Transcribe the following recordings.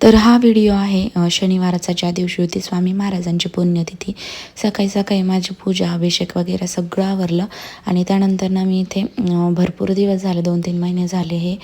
तर हा व्हिडिओ आहे शनिवाराचा ज्या दिवशी होती स्वामी महाराजांची पुण्यतिथी. सकाळी सकाळी माझी पूजा अभिषेक वगैरे सगळं आवरलं आणि त्यानंतर ना मी इथे भरपूर दिवस झाले दोन तीन महिने झाले हे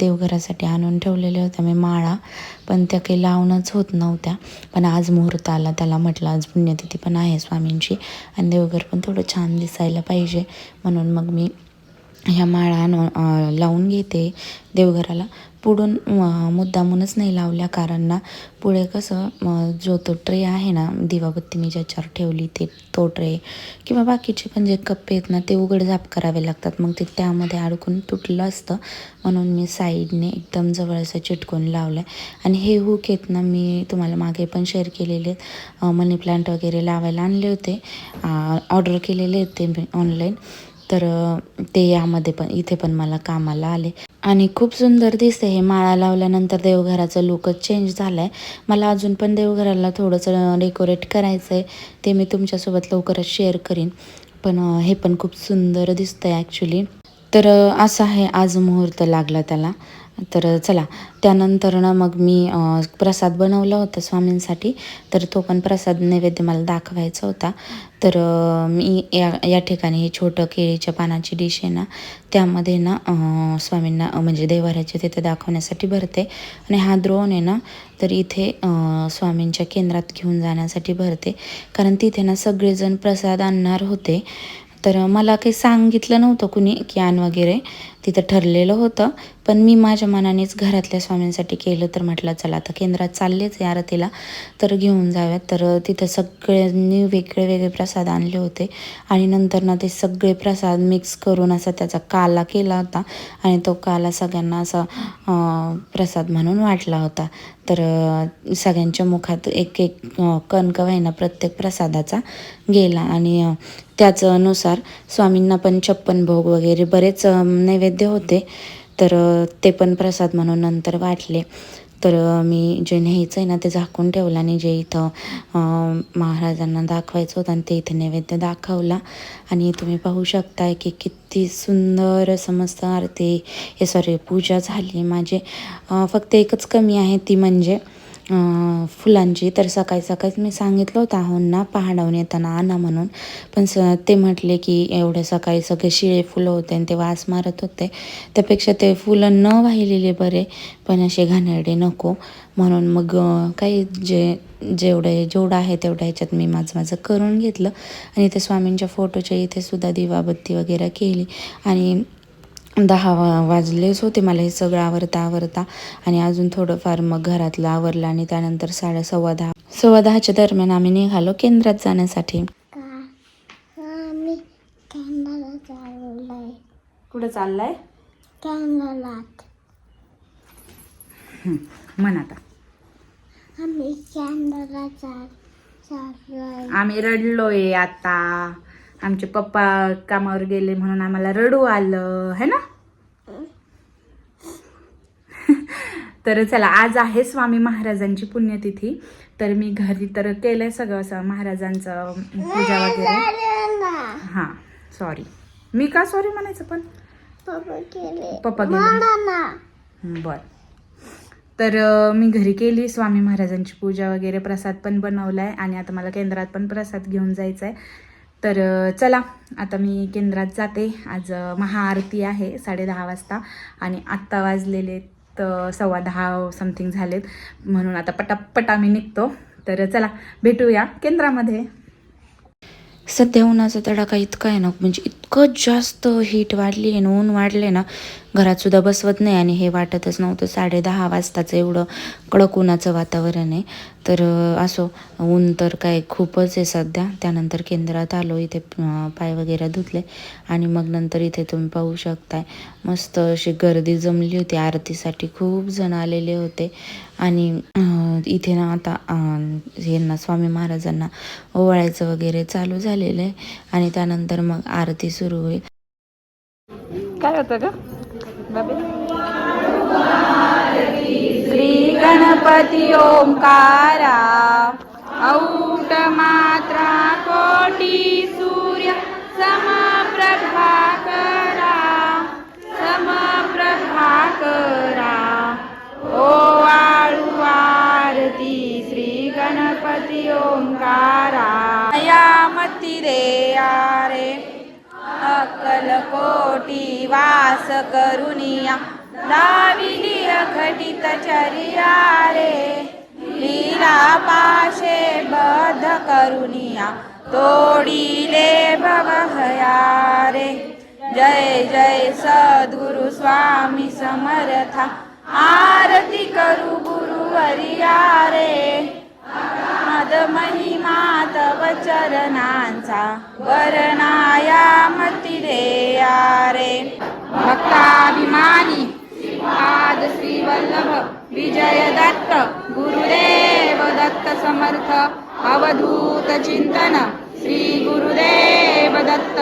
देवघरासाठी आणून ठेवलेले होत्या मी माळा. पण त्या काही लावणंच होत नव्हत्या. पण आज मुहूर्त आला त्याला म्हटलं आज पुण्यतिथी पण आहे स्वामींची. आणि देवघर पण थोडं छान दिसायला पाहिजे. म्हणून मग मी ह्या माळा आणून लावून घेते देवघराला. पुढून मुद्दामूनच नाही लावल्या कारण ना पुढे कसं जो तो ट्रे आहे ना दिवाबत्ती मी ज्याच्यावर ठेवली ते तो ट्रे किंवा बाकीचे पण जे कप्पे आहेत ना ते उघड झाप करावे लागतात. मग ते त्यामध्ये अडकून तुटलं असतं. म्हणून मी साईडने एकदम जवळ असं चिटकून लावलं आणि हे हुक आहेत ना मी तुम्हाला मागे पण शेअर केलेले आहेत. मनी प्लांट वगैरे लावायला आणले होते. ऑर्डर केलेले होते मी ऑनलाईन तर ते यामध्ये पण इथे पण मला कामाला आले. आणि खूप सुंदर दिसते हे माळा लावल्यानंतर देवघराचा लुकच चेंज झाला आहे मला अजून पण देवघराला थोडंसं डेकोरेट करायचं आहे ते मी तुमच्यासोबत लवकरच शेअर करीन. पण हे पण खूप सुंदर दिसतं आहे ॲक्च्युली तर असं आहे आज मुहूर्त लागला त्याला. तर चला त्यानंतर ना मग मी प्रसाद बनवला होता स्वामींसाठी. तर तो पण प्रसाद नैवेद्य मला दाखवायचा होता. तर मी या या ठिकाणी हे छोटं केळीच्या पानाची डिश आहे ना त्यामध्ये ना स्वामींना म्हणजे देवाऱ्याचे तिथे दाखवण्यासाठी भरते. आणि हा द्रोण आहे ना तर इथे स्वामींच्या केंद्रात घेऊन जाण्यासाठी भरते. कारण तिथे ना सगळेजण प्रसाद आणणार होते. तर मला काही सांगितलं नव्हतं कुणी की आण वगैरे. तिथं ठरलेलं होतं. पण मी माझ्या मनानेच घरातल्या स्वामींसाठी केलं तर म्हटलं चला आता केंद्रात चाललेच आहे आरतीला. तर घेऊन जाव्यात. तर तिथं सगळ्यांनी वेगळे वेगळे प्रसाद आणले होते. आणि नंतर ना ते सगळे प्रसाद मिक्स करून असा त्याचा काला केला होता. आणि तो काला सगळ्यांना असा प्रसाद म्हणून वाटला होता. तर सगळ्यांच्या मुखात एक एक कणक व्हायना प्रत्येक प्रसादाचा गेला. आणि त्याचनुसार स्वामींना पण छप्पन भोग वगैरे बरेच नैवेद्य नैवेद्य होते. तर ते पण प्रसाद म्हणून नंतर वाटले. तर मी जे न्यायचं आहे ना ते झाकून ठेवलं आणि जे इथं महाराजांना दाखवायचं होतं आणि ते इथे नैवेद्य दाखवला. आणि तुम्ही पाहू शकताय की किती सुंदर समस्त आरती हे सॉरी पूजा झाली. माझे फक्त एकच कमी आहे ती म्हणजे फुलांची. तर सकाळी सकाळीच मी सांगितलं होतं आहोंना पहाडावून येताना आणा म्हणून. पण स ते म्हटले की एवढ्या सकाळी सगळे शिळे फुलं होते आणि ते वास मारत होते. त्यापेक्षा ते फुलं न वाहिलेले बरे पण असे घाणेरडे नको. म्हणून मग काही जे जेवढे जेवढं आहे तेवढ्या ह्याच्यात मी माझं माझं करून घेतलं. आणि ते स्वामींच्या फोटोच्या इथे सुद्धा दिवाबत्ती वगैरे केली. आणि दहा वा वाजलेच होते. मला हे सगळं आवरता आवरता आणि अजून थोडंफार मग घरातलं आवरलं आणि त्यानंतर साडे सव्वा दहा सव्वा दहाच्या दरम्यान आम्ही निघालो केंद्रात जाण्यासाठी. कुठं चाललाय? म्हण आता. आम्ही रडलोय आता. आमचे पप्पा कामावर गेले म्हणून आम्हाला रडू आलं है ना? तर चला आज आहे स्वामी महाराजांची पुण्यतिथी. तर मी घरी तर केलंय सगळं असं महाराजांचं पूजा वगैरे. हां सॉरी मी का सॉरी म्हणायचं पण? पप्पा गेले. बर. तर मी घरी केली स्वामी महाराजांची पूजा वगैरे प्रसाद पण बनवलाय आणि आता मला केंद्रात पण प्रसाद घेऊन जायचा आहे तर चला आता मी केंद्रात जाते. आज महाआरती आहे साडे दहा वाजता. आणि आत्ता वाजलेले तर सव्वा दहा समथिंग झालेत. म्हणून आता पटापट आम्ही निघतो. तर चला भेटूया केंद्रामध्ये. सध्या उन्हाचा तडाखा इतका आहे ना म्हणजे इतकं जास्त हीट वाढली आहे ना ऊन वाढले ना घरातसुद्धा बसवत नाही आणि हे वाटतच नव्हतं. साडे दहा वाजताचं एवढं कडक उन्हाचं वातावरण आहे. तर असो ऊन तर काय खूपच आहे सध्या. त्यानंतर केंद्रात आलो इथे पाय वगैरे धुतले आणि मग नंतर इथे तुम्ही पाहू शकताय. मस्त अशी गर्दी जमली होती. आरतीसाठी खूप जण आलेले होते. आणि इथे ना आता यांना स्वामी महाराजांना ओवाळायचं वगैरे चालू झालेलं आहे. आणि त्यानंतर मग आरती सुरू होईल. काय होतं का श्री गणपती ओंकारा औट मात्रा कोटी सूर्य समप्रभाकरा समप्रभाकरा. ओ वाळू आरती श्री गणपती ओंकारा. यामती रे आरे. अक्कलकोटी वास करुनिया. दाविली अखटित चरिया रे. लीला पाशे बद्ध करुनिया. तोडीले भवहया रे. जय जय सद्गुरु स्वामी समर्था. आरती करू गुरुवरिया रे. नाद महिमा तव चरणांचा वरणाया मती देया रे भक्ताभिमानी पाद श्री वल्लभ विजय दत्त गुरुदेव दत्त समर्थ अवधूत चिंतन श्री गुरुदेव दत्त.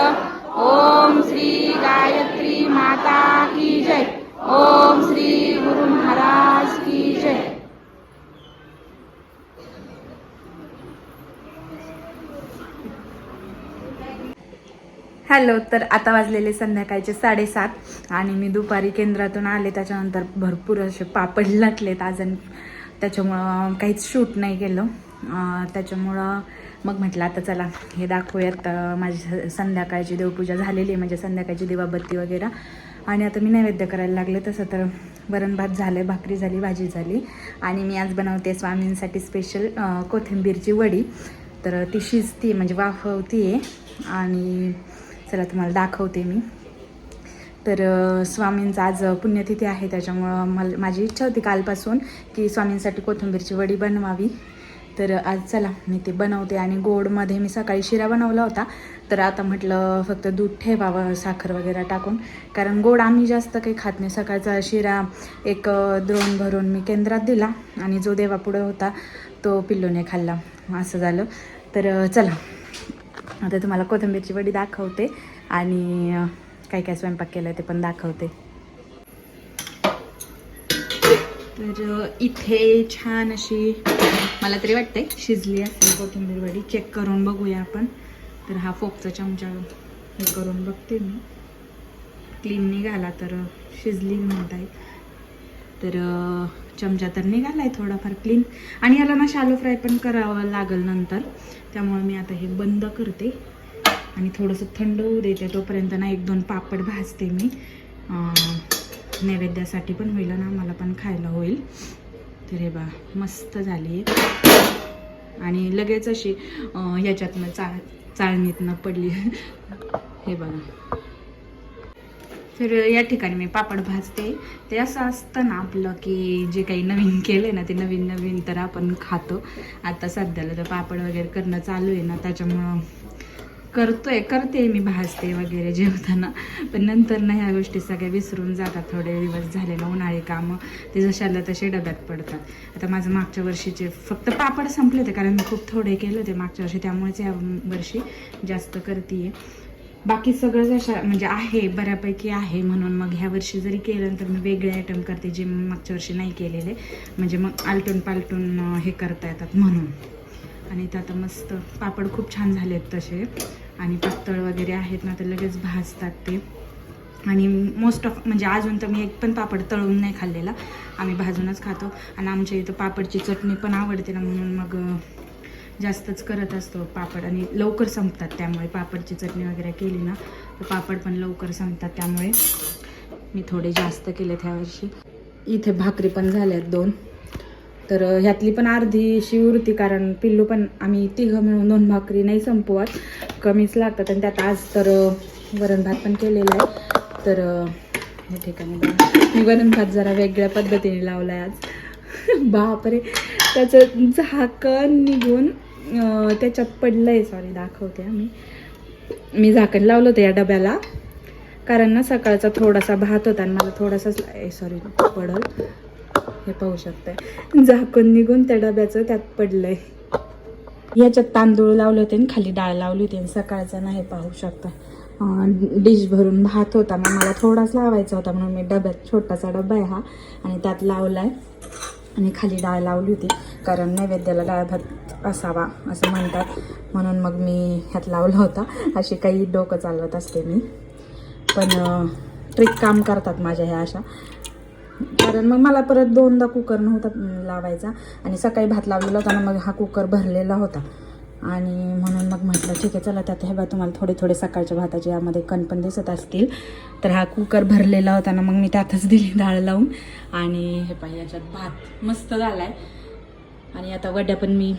ओम श्री गायत्री माता की जय. ओम श्री गुरु महाराज की जय. हॅलो तर आता वाजलेले संध्याकाळचे साडेसात आणि मी दुपारी केंद्रातून आले त्याच्यानंतर भरपूर असे पापड लाटलेत अजून त्याच्यामुळं काहीच शूट नाही केलं. त्याच्यामुळं मग म्हटलं आता चला हे दाखवूयात माझी संध्याकाळची देवपूजा झालेली आहे म्हणजे संध्याकाळची दिवाबत्ती वगैरे. आणि आता मी नैवेद्य करायला लागले तसं तर वरण भात झालं भाकरी झाली भाजी झाली. आणि मी आज बनवते स्वामींसाठी स्पेशल कोथिंबीरची वडी. तर ती शिजती म्हणजे वाफवती आहे आणि चला तुम्हाला दाखवते मी. तर स्वामींचा स्वामींचं आज पुण्यतिथी आहे त्याच्यामुळं मला माझी इच्छा होती कालपासून की स्वामींसाठी कोथिंबीरची वडी बनवावी. तर आज चला मी ते बनवते आणि गोडमध्ये मी सकाळी शिरा बनवला होता. तर आता म्हटलं फक्त दूध ठेवावं साखर वगैरे टाकून. कारण गोड आम्ही जास्त काही खात नाही. सकाळचा शिरा एक द्रोण भरून मी केंद्रात दिला आणि जो देवापुढं होता तो पिल्लोने खाल्ला. असं झालं. तर चला. आता तुम्हाला कोथिंबीरची वडी दाखवते आणि काय काय स्वयंपाक केला ते पण दाखवते. तर इथे छान अशी मला तरी वाटते शिजली असेल कोथिंबीर वडी. चेक करून बघूया आपण. तर हा फोकचा चमचा हे करून बघते मी. क्लीन निघाला तर शिजली म्हणत आहे तर चमचा तर निघाला आहे थोडाफार क्लीन आणि याला ना शालो फ्राय पण करावं लागेल नंतर. त्यामुळे मी आता हे बंद करते. आणि थोडंसं थंड होऊ देते तोपर्यंत ना एक दोन पापड भाजते मी. नैवेद्यासाठी पण होईल ना मला पण खायला होईल. तर हे बा मस्त झाली आहे आणि लगेच अशी अं, ह्याच्यातनं चाळ चाळणीतनं पडली. हे बघा. तर या ठिकाणी मी पापड भाजते. ते असं असतं ना आपलं की जे काही नवीन केलं ना ते नवीन नवीन तर आपण खातो. आता सध्याला तर पापड वगैरे करणं चालू आहे ना त्याच्यामुळं करतोय करते मी भाजते वगैरे जेवताना. पण नंतर ना ह्या गोष्टी सगळ्या विसरून जातात थोडे दिवस झाले ना उन्हाळी कामं ते जशाला तसे डब्यात पडतात. आता माझं मागच्या वर्षीचे फक्त पापड संपले होते कारण मी खूप थोडे केले होते मागच्या वर्षी त्यामुळेच या वर्षी जास्त करते बाकी सगळं जशा म्हणजे आहे बऱ्यापैकी आहे म्हणून मग ह्या वर्षी जरी केलं तर मी वेगळे आयटम करते जे मी मागच्या वर्षी नाही केलेले. म्हणजे मग आलटून पालटून हे करता येतात म्हणून. आणि ते आता मस्त पापड खूप छान झालेत तसे. आणि पातळ वगैरे आहेत ना तर लगेच भाजतात ते. आणि मोस्ट ऑफ म्हणजे अजून तर मी एक पण पापड तळून नाही खाल्लेला. आम्ही भाजूनच खातो. आणि आमच्या इथं पापडची चटणी पण आवडते ना म्हणून मग जास्तच करत असतो पापड आणि लवकर संपतात. त्यामुळे पापडची चटणी वगैरे केली ना तर पापड पण लवकर संपतात. त्यामुळे मी थोडे जास्त केले त्यावर्षी इथे भाकरी पण झाल्यात दोन. तर ह्यातली पण अर्धी उरती कारण पिल्लू पण आम्ही तिघं मिळून दोन भाकरी नाही संपवत. कमीच लागतात आणि त्यात आज तर वरण भात पण केलेला आहे. तर या ठिकाणी मी वरण भात जरा वेगळ्या पद्धतीने लावला आहे आज. बापरे! त्याचं झाकण निघून त्याच्यात पडलं आहे सॉरी दाखवते मी. मी झाकण लावलं होतं या डब्याला. कारण ना सकाळचा थोडासा भात होता आणि मला थोडासाच सॉरी पडल. हे पाहू शकताय. झाकण निघून त्या डब्याचं त्यात पडलंय. याच्यात तांदूळ लावले होते आणि खाली डाळ लावली होती आणि सकाळचा नाही पाहू शकता डिश भरून भात होता मग मला थोडाच लावायचा होता म्हणून मी डब्यात छोटासा डबा आहे हा आणि त्यात लावलाय. आणि खाली डाळ लावली होती. कारण नैवेद्याला डाळ भात असावा असं म्हणतात. म्हणून मग मी ह्यात लावला होता. अशी काही डोकं चालवत असते मी. पण ट्रिक काम करतात माझ्या ह्या अशा. कारण मग मला परत दोनदा कुकर नव्हता लावायचा. आणि सकाळी भात लावलेला होता ना मग हा कुकर भरलेला होता. आणि म्हणून मग म्हटलं ठीक आहे चला त्यात हे बा तुम्हाला थोडे थोडे सकाळच्या भाताचे यामध्ये कण पण दिसत असतील. तर हा कुकर भरलेला होता ना मग मी त्यातच दिली डाळ लावून. आणि हे पाहिजे याच्यात भात मस्त झाला आहे आणि आता वड्या पण मी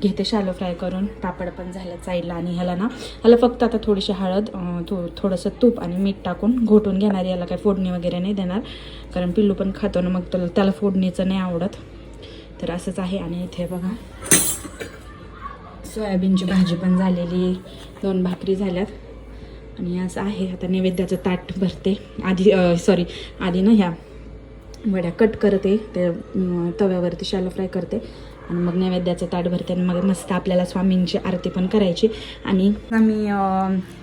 घेते शालो फ्राय करून. पापड पण झालं साईडला आणि ह्याला ना ह्याला फक्त आता थोडीशी हळद थो थोडंसं तूप आणि मीठ टाकून घोटून घेणार. याला काही फोडणी वगैरे नाही देणार कारण पिल्लू पण खातो ना मग त्याला त्याला फोडणीचं नाही आवडत. तर असंच आहे आणि इथे बघा. सोयाबीनची भाजी पण झालेली दोन भाकरी झाल्यात. आणि असं आहे आता नैवेद्याचं ताट भरते. आधी सॉरी आधी ना ह्या वड्या कट करते. ते तव्यावरती शालो फ्राय करते. आणि मग नैवेद्याचं ताट भरते आणि मग मस्त आपल्याला स्वामींची आरती पण करायची. आणि मी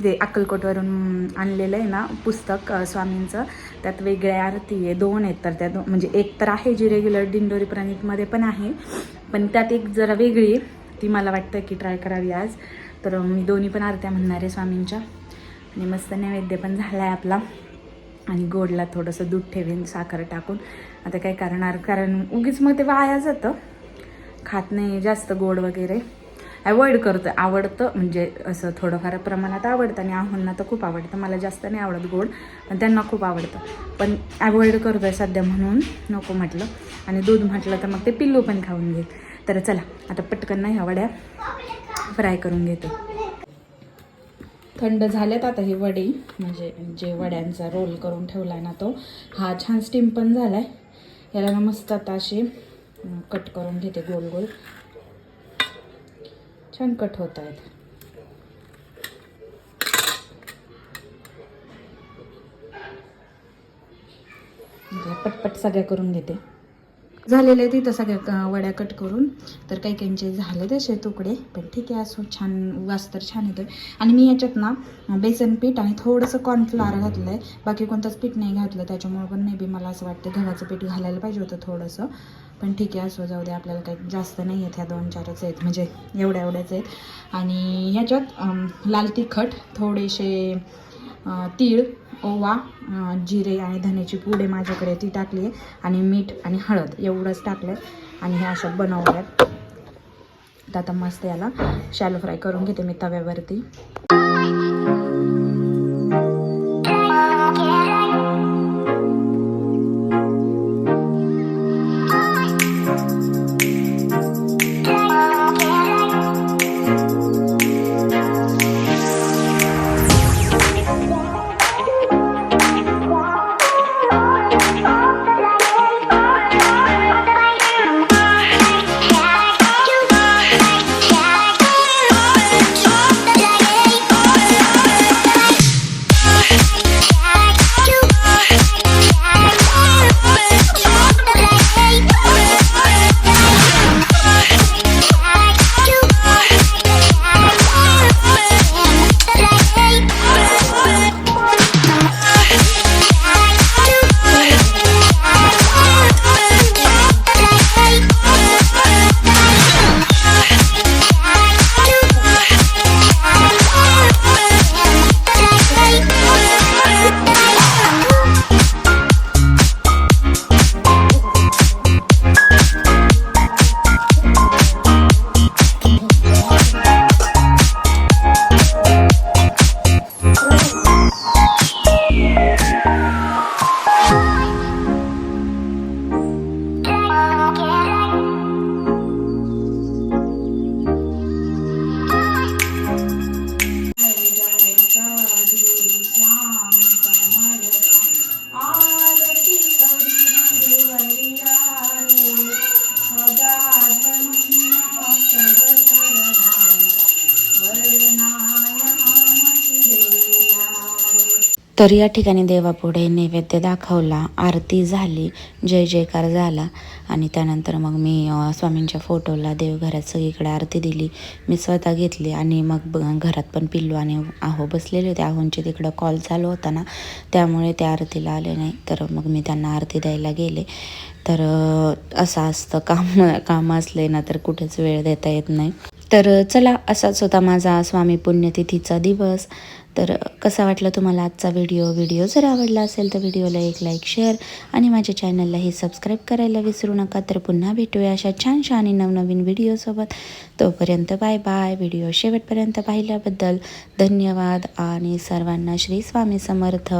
जे अक्कलकोटवरून आणलेलं आहे ना पुस्तक स्वामींचं त्यात वेगळ्या आरती आहे. दोन आहेत तर त्या दो म्हणजे एक तर आहे जी रेग्युलर दिंडोरी प्राणिकमध्ये पण आहे. पण त्यात एक जरा वेगळी आहे. ती मला वाटतं की ट्राय करावी आज. तर मी दोन्ही पण आरत्या म्हणणार आहे स्वामींच्या. आणि मस्त नैवेद्य पण झाला आहे आपला. आणि गोडला थोडंसं दूध ठेवेन साखर टाकून. आता काय करणार? कारण उगीच मग ते वाया जातं. खात नाही जास्त गोड वगैरे. अवॉइड करतं. आवडतं म्हणजे असं थोडंफार प्रमाणात आवडतं. आणि आव्हांना तर खूप आवडतं. मला जास्त नाही आवडत गोड पण त्यांना खूप आवडतं. पण अवॉइड करतो आहे सध्या म्हणून. नको म्हटलं. आणि दूध म्हटलं तर मग ते पिल्लू पण खाऊन घेईल. तर चला आता पटकन नाही ह्या वड्या फ्राय करून घेते. थंड झाल्यात आता ही वडी म्हणजे जे वड्यांचा रोल करून ठेवला आहे ना तो हा छान स्टीम पण झाला आहे याला ना मस्त आता असे कट करून घेते गोल गोल. छान कट होत आहेत. म्हणजे पटपट सगळ्या करून घेते. झालेले तिथं सगळ्या क- वड्या कट करून. तर काही काहींचे झाले तसे तुकडे पण ठीक आहे असो छान वास तर छान येतोय. आणि मी याच्यात ना बेसन पीठ आणि थोडंसं कॉर्नफ्लॉवर घातलं आहे बाकी कोणतंच पीठ नाही घातलं त्याच्यामुळे पण नाही बी मला असं वाटतं गव्हाचं पीठ घालायला पाहिजे होतं थोडंसं. पण ठीक आहे असो जाऊ दे आपल्याला काही जास्त नाही आहेत ह्या दोन चारच आहेत म्हणजे एवढ्या एवढ्याच आहेत. आणि ह्याच्यात लाल तिखट थोडेसे तीळ ओवा जिरे आणि धण्याची पुडे माझ्याकडे ती टाकली आहे. आणि मीठ आणि हळद एवढंच टाकलं आहे आणि हे असं बनवल्यात. तर आता मस्त याला शॅलो फ्राय करून घेते मी तव्यावरती. तर या ठिकाणी देवापुढे नैवेद्य दाखवला आरती झाली जय जयकार झाला. आणि त्यानंतर मग मी स्वामींच्या फोटोला देवघरात सगळीकडे आरती दिली. मी स्वतः घेतली आणि मग ब- घरात पण पिल्लू आणि आहो बसलेले होते. आहोंचे तिकडं कॉल चालू होता ना त्यामुळे त्या आरतीला आले नाही. तर मग मी त्यांना आरती द्यायला गेले. तर असं असतं. काम काम असले ना तर कुठेच वेळ देता येत नाही. तर चला असाच होता माझा स्वामी पुण्यतिथीचा दिवस. तर कसा वाटला तुम्हाला आजचा व्हिडिओ? व्हिडिओ जर आवडला असेल तर व्हिडिओला एक लाईक शेअर आणि माझ्या चॅनललाही सबस्क्राईब करायला विसरू नका. तर पुन्हा भेटूया अशा छानशा आणि नवनवीन व्हिडिओसोबत तोपर्यंत बाय बाय. व्हिडिओ शेवटपर्यंत पाहिल्याबद्दल धन्यवाद आणि सर्वांना श्री स्वामी समर्थ.